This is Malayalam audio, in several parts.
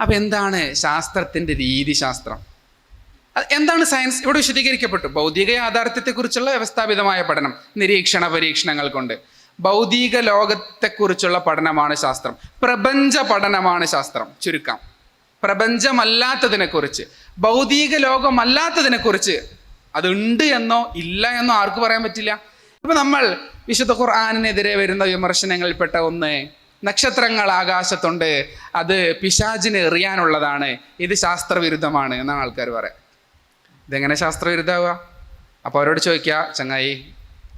അപ്പൊ എന്താണ് ശാസ്ത്രത്തിന്റെ രീതിശാസ്ത്രം എന്താണ് സയൻസ് ഇവിടെ വിശദീകരിക്കപ്പെട്ടു. ഭൗതിക യാഥാർത്ഥ്യത്തെക്കുറിച്ചുള്ള വ്യവസ്ഥാപിതമായ പഠനം നിരീക്ഷണ പരീക്ഷണങ്ങൾ കൊണ്ട്. ഭൗതിക ലോകത്തെക്കുറിച്ചുള്ള പഠനമാണ് ശാസ്ത്രം. പ്രപഞ്ച പഠനമാണ് ശാസ്ത്രം. ചുരുക്കം. പ്രപഞ്ചമല്ലാത്തതിനെക്കുറിച്ച് ഭൗതിക ലോകമല്ലാത്തതിനെക്കുറിച്ച് അതുണ്ട് എന്നോ ഇല്ല എന്നോ ആർക്ക് പറയാൻ പറ്റില്ല? ഇപ്പം നമ്മൾ വിശുദ്ധ ഖുർആാനിനെതിരെ വരുന്ന വിമർശനങ്ങളിൽപ്പെട്ട ഒന്ന് നക്ഷത്രങ്ങൾ ആകാശത്തുണ്ട്. അത് പിശാചിന് എറിയാനുള്ളതാണ്. ഇത് ശാസ്ത്രവിരുദ്ധമാണ് എന്നാണ് ആൾക്കാർ പറയാം. ഇതെങ്ങനെ ശാസ്ത്രവിരുദ്ധാവുക അപ്പോൾ അവരോട് ചോദിക്കുക ചങ്ങായി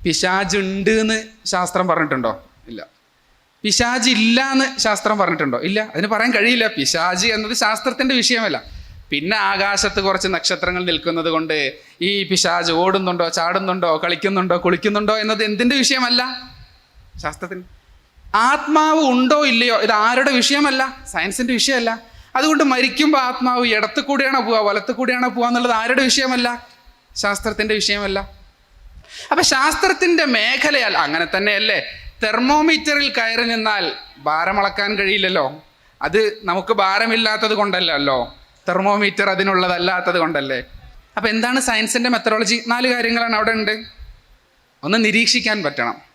പിശാജുണ്ട് എന്ന് ശാസ്ത്രം പറഞ്ഞിട്ടുണ്ടോ? ഇല്ല. പിശാജ് ഇല്ല എന്ന് ശാസ്ത്രം പറഞ്ഞിട്ടുണ്ടോ? ഇല്ല. അതിന് പറയാൻ കഴിയില്ല. പിശാജ് എന്നത് ശാസ്ത്രത്തിന്റെ വിഷയമല്ല. പിന്നെ ആകാശത്ത് കുറച്ച് നക്ഷത്രങ്ങൾ നിൽക്കുന്നത് കൊണ്ട് ഈ പിശാജ് ഓടുന്നുണ്ടോ ചാടുന്നുണ്ടോ കളിക്കുന്നുണ്ടോ കുളിക്കുന്നുണ്ടോ എന്നത് എന്തിന്റെ വിഷയമല്ല? ശാസ്ത്രത്തിന്. ആത്മാവ് ഉണ്ടോ ഇല്ലയോ? ഇത് ആരുടെ വിഷയമല്ല? സയൻസിന്റെ വിഷയമല്ല. അതുകൊണ്ട് മരിക്കുമ്പോൾ ആത്മാവ് ഇടത്തു കൂടിയാണോ പോവുക? വലത്തു കൂടിയാണോ പോവുക എന്നുള്ളത് ആരുടെ വിഷയമല്ല? ശാസ്ത്രത്തിന്റെ വിഷയമല്ല. അപ്പൊ ശാസ്ത്രത്തിന്റെ മേഖലയാൽ അങ്ങനെ തന്നെയല്ലേ? തെർമോമീറ്ററിൽ കയറി നിന്നാൽ ഭാരമളക്കാൻ കഴിയില്ലല്ലോ. അത് നമുക്ക് ഭാരമില്ലാത്തത് കൊണ്ടല്ലല്ലോ. തെർമോമീറ്റർ അതിനുള്ളതല്ലാത്തത് കൊണ്ടല്ലേ. അപ്പൊ എന്താണ് സയൻസിന്റെ മെത്തഡോളജി നാല് കാര്യങ്ങളാണ് അവിടെ ഉണ്ട്. ഒന്ന് നിരീക്ഷിക്കാൻ പറ്റണം.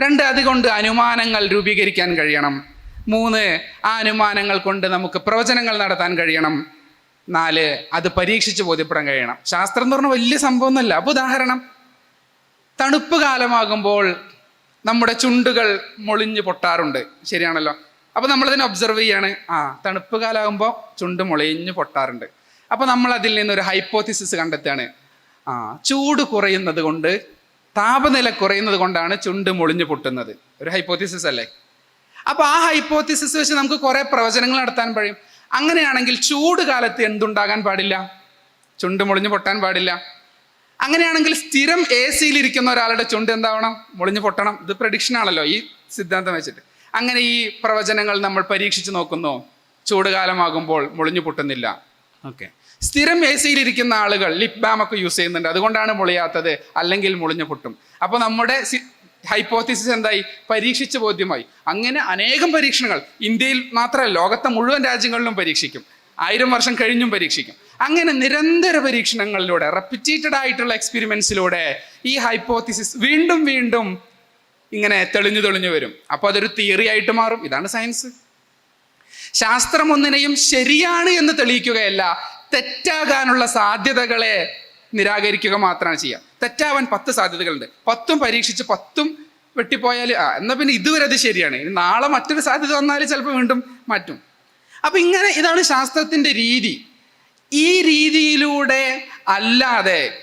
രണ്ട് അതുകൊണ്ട് അനുമാനങ്ങൾ രൂപീകരിക്കാൻ കഴിയണം. മൂന്ന് ആ അനുമാനങ്ങൾ കൊണ്ട് നമുക്ക് പ്രവചനങ്ങൾ നടത്താൻ കഴിയണം. നാല് അത് പരീക്ഷിച്ച് ബോധ്യപ്പെടാൻ കഴിയണം. ശാസ്ത്രം എന്ന് പറഞ്ഞാൽ വലിയ സംഭവമൊന്നുമല്ല. അപ്പോൾ ഉദാഹരണം തണുപ്പ് കാലമാകുമ്പോൾ നമ്മുടെ ചുണ്ടുകൾ മൊളിഞ്ഞു പൊട്ടാറുണ്ട്. ശരിയാണല്ലോ? അപ്പൊ നമ്മളിതിനെ ഒബ്സർവ് ചെയ്യാണ്. ആ തണുപ്പ് കാലമാകുമ്പോൾ ചുണ്ട് മൊളിഞ്ഞു പൊട്ടാറുണ്ട്. അപ്പോൾ നമ്മൾ അതിൽ നിന്നൊരു ഹൈപ്പോത്തിസിസ് കണ്ടെത്തുകയാണ്. ആ ചൂട് കുറയുന്നത് കൊണ്ട് താപനില കുറയുന്നത് കൊണ്ടാണ് ചുണ്ട് മുളിഞ്ഞു പൊട്ടുന്നത്. ഒരു ഹൈപ്പോത്തിസിസ് അല്ലേ? അപ്പോൾ ആ ഹൈപ്പോത്തിസിസ് വെച്ച് നമുക്ക് കുറേ പ്രവചനങ്ങൾ നടത്താൻ കഴിയും. അങ്ങനെയാണെങ്കിൽ ചൂട് കാലത്ത് എന്തുണ്ടാകാൻ പാടില്ല? ചുണ്ട് മുളിഞ്ഞു പൊട്ടാൻ പാടില്ല. അങ്ങനെയാണെങ്കിൽ സ്ഥിരം എ സിയിൽ ഇരിക്കുന്ന ഒരാളുടെ ചുണ്ട് എന്താവണം? മുളിഞ്ഞു പൊട്ടണം. ഇത് പ്രഡിക്ഷൻ ആണല്ലോ ഈ സിദ്ധാന്തം വെച്ചിട്ട്. അങ്ങനെ ഈ പ്രവചനങ്ങൾ നമ്മൾ പരീക്ഷിച്ച് നോക്കുന്നു. ചൂടുകാലമാകുമ്പോൾ മുളിഞ്ഞു പൊട്ടുന്നില്ല. ഓക്കെ സ്ഥിരം എ സിയിലിരിക്കുന്ന ആളുകൾ ലിപ് ബാം ഒക്കെ യൂസ് ചെയ്യുന്നുണ്ട്. അതുകൊണ്ടാണ് മുളിയാത്തത്. അല്ലെങ്കിൽ മുളിഞ്ഞു പൊട്ടും. അപ്പോൾ നമ്മുടെ ഹൈപ്പോത്തിസിസ് എന്തായി? പരീക്ഷിച്ച് ബോധ്യമായി. അങ്ങനെ അനേകം പരീക്ഷണങ്ങൾ ഇന്ത്യയിൽ മാത്രമല്ല ലോകത്തെ മുഴുവൻ രാജ്യങ്ങളിലും പരീക്ഷിക്കും. ആയിരം വർഷം കഴിഞ്ഞും പരീക്ഷിക്കും. അങ്ങനെ നിരന്തര പരീക്ഷണങ്ങളിലൂടെ റെപ്പിറ്റേറ്റഡ് ആയിട്ടുള്ള എക്സ്പെരിമെൻസിലൂടെ ഈ ഹൈപ്പോത്തിസിസ് വീണ്ടും വീണ്ടും ഇങ്ങനെ തെളിഞ്ഞു തെളിഞ്ഞു വരും. അപ്പോൾ അതൊരു തിയറി ആയിട്ട് മാറും. ഇതാണ് സയൻസ് ശാസ്ത്രം ഒന്നിനെയും ശരിയാണ് എന്ന് തെളിയിക്കുകയല്ല. തെറ്റാകാനുള്ള സാധ്യതകളെ നിരാകരിക്കുക മാത്രമാണ് ചെയ്യുക തെറ്റാവാൻ പത്ത് സാധ്യതകളുണ്ട്. പത്തും പരീക്ഷിച്ച് പത്തും വെട്ടിപ്പോയാൽ ആ എന്നാൽ പിന്നെ ഇതുവരെ അത് ശരിയാണ്. നാളെ മറ്റൊരു സാധ്യത വന്നാൽ ചിലപ്പോൾ വീണ്ടും മാറ്റും. അപ്പം ഇങ്ങനെ ഇതാണ് ശാസ്ത്രത്തിന്റെ രീതി. ഈ രീതിയിലൂടെ അല്ലാതെ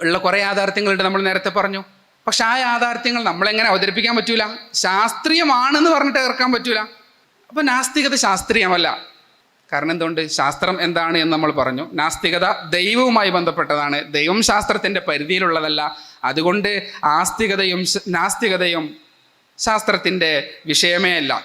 ഉള്ള കുറേ യാഥാർത്ഥ്യങ്ങളുണ്ട് നമ്മൾ നേരത്തെ പറഞ്ഞു. പക്ഷെ ആ യാഥാർത്ഥ്യങ്ങൾ നമ്മളെങ്ങനെ അവതരിപ്പിക്കാൻ പറ്റൂല? ശാസ്ത്രീയമാണെന്ന് പറഞ്ഞിട്ട് ഏർക്കാൻ പറ്റൂല. അപ്പൊ നാസ്തികത ശാസ്ത്രീയമല്ല. കാരണം എന്തുകൊണ്ട് ശാസ്ത്രം എന്താണ് എന്ന് നമ്മൾ പറഞ്ഞു. നാസ്തികത ദൈവവുമായി ബന്ധപ്പെട്ടതാണ്. ദൈവം ശാസ്ത്രത്തിന്റെ പരിധിയിലുള്ളതല്ല. അതുകൊണ്ട് ആസ്തികതയും നാസ്തികതയും ശാസ്ത്രത്തിന്റെ വിഷയമേ അല്ല.